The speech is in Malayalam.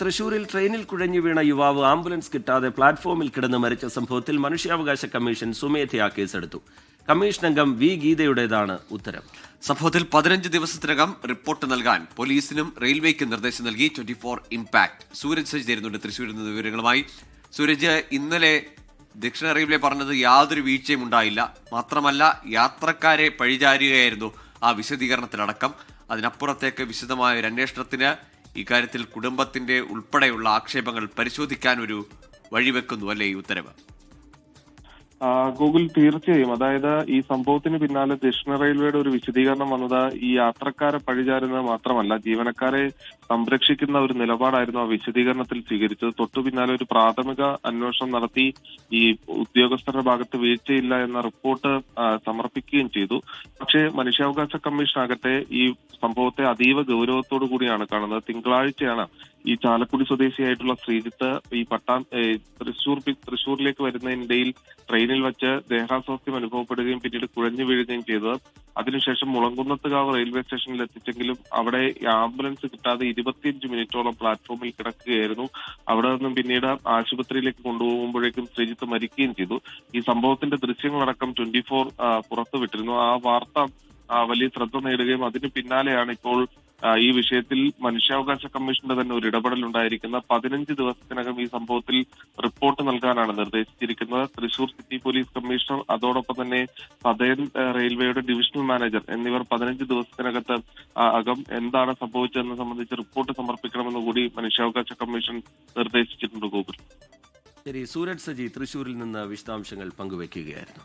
തൃശൂരിൽ ട്രെയിനിൽ കുഴഞ്ഞു വീണ യുവാവ് ആംബുലൻസ് കിട്ടാതെ പ്ലാറ്റ്ഫോമിൽ കിടന്ന് മരിച്ച സംഭവത്തിൽ മനുഷ്യാവകാശ കമ്മീഷൻ സ്വമേധയാ കേസെടുത്തു. കമ്മീഷൻ അംഗം വി ഗീതയുടേതാണ് ഉത്തരം. സംഭവത്തിൽ പതിനഞ്ച് ദിവസത്തിനകം റിപ്പോർട്ട് നൽകാൻ പോലീസിനും റെയിൽവേക്കും നിർദ്ദേശം നൽകി ട്വന്റി ഫോർ ഇമ്പാക്ട് സൂരജ് സജ് ചേരുന്നുണ്ട് തൃശ്ശൂരിൽ നിന്ന് വിവരങ്ങളുമായി. സൂരജ് ഇന്നലെ ദക്ഷിണ റെയിൽവേ പറഞ്ഞത് യാതൊരു വീഴ്ചയും ഉണ്ടായില്ല. മാത്രമല്ല യാത്രക്കാരെ പഴിചാരുകയായിരുന്നു ആ വിശദീകരണത്തിലടക്കം. അതിനപ്പുറത്തേക്ക് വിശദമായ ഒരു അന്വേഷണത്തിന് ഇക്കാര്യത്തിൽ കുടുംബത്തിന്റെ ഉൾപ്പെടെയുള്ള ആക്ഷേപങ്ങൾ പരിശോധിക്കാൻ ഒരു വഴിവെക്കുന്നു അല്ലേ ഈ ഉത്തരവ്? ഗൂഗിൾ തീർച്ചയായും. അതായത് ഈ സംഭവത്തിന് പിന്നാലെ ദക്ഷിണ റെയിൽവേയുടെ ഒരു വിശദീകരണം വന്നത് ഈ യാത്രക്കാരെ പഴിചാരുന്നത് മാത്രമല്ല ജീവനക്കാരെ സംരക്ഷിക്കുന്ന ഒരു നിലപാടായിരുന്നു ആ വിശദീകരണത്തിൽ സ്വീകരിച്ചത്. തൊട്ടു പിന്നാലെ ഒരു പ്രാഥമിക അന്വേഷണം നടത്തി ഈ ഉദ്യോഗസ്ഥരുടെ ഭാഗത്ത് വീഴ്ചയില്ല എന്ന റിപ്പോർട്ട് സമർപ്പിക്കുകയും ചെയ്തു. പക്ഷേ മനുഷ്യാവകാശ കമ്മീഷൻ ആകട്ടെ ഈ സംഭവത്തെ അതീവ ഗൗരവത്തോടു കൂടിയാണ് കാണുന്നത്. തിങ്കളാഴ്ചയാണ് ഈ ചാലക്കുടി സ്വദേശിയായിട്ടുള്ള ശ്രീജിത്ത് ഈ പട്ടാ തൃശൂർ തൃശൂരിലേക്ക് വരുന്നതിനിടയിൽ ട്രെയിനിൽ വെച്ച് ദേഹാസ്വാസ്ഥ്യം അനുഭവപ്പെടുകയും പിന്നീട് കുഴഞ്ഞു വീഴുകയും ചെയ്തത്. അതിനുശേഷം മുളങ്കുന്നത്തുകാവ് റെയിൽവേ സ്റ്റേഷനിൽ എത്തിച്ചെങ്കിലും അവിടെ ആംബുലൻസ് കിട്ടാതെ ഇരുപത്തിയഞ്ച് മിനിറ്റോളം പ്ലാറ്റ്ഫോമിൽ കിടക്കുകയായിരുന്നു. അവിടെ നിന്നും പിന്നീട് ആശുപത്രിയിലേക്ക് കൊണ്ടുപോകുമ്പോഴേക്കും ശ്രീജിത്ത് മരിക്കുകയും ചെയ്തു. ഈ സംഭവത്തിന്റെ ദൃശ്യങ്ങളടക്കം ട്വന്റി ഫോർ പുറത്തുവിട്ടിരുന്നു. ആ വാർത്ത വലിയ ശ്രദ്ധ നേടുകയും അതിന് പിന്നാലെയാണ് ഇപ്പോൾ ഈ വിഷയത്തിൽ മനുഷ്യാവകാശ കമ്മീഷന്റെ തന്നെ ഒരു ഇടപെടൽ ഉണ്ടായിരിക്കുന്ന പതിനഞ്ച് ദിവസത്തിനകം ഈ സംഭവത്തിൽ റിപ്പോർട്ട് നൽകാനാണ് നിർദ്ദേശിച്ചിരിക്കുന്നത്. തൃശൂർ സിറ്റി പോലീസ് കമ്മീഷണർ അതോടൊപ്പം തന്നെ സദേൺ റെയിൽവേയുടെ ഡിവിഷണൽ മാനേജർ എന്നിവർ പതിനഞ്ച് ദിവസത്തിനകത്ത് അകം എന്താണ് സംഭവിച്ചതെന്ന് സംബന്ധിച്ച് റിപ്പോർട്ട് സമർപ്പിക്കണമെന്ന് കൂടി മനുഷ്യാവകാശ കമ്മീഷൻ നിർദ്ദേശിച്ചിട്ടുണ്ട് ഗോകുൽ. ശരി സൂരജ് സജി തൃശൂരിൽ നിന്ന് വിശദാംശങ്ങൾ പങ്കുവയ്ക്കുകയായിരുന്നു.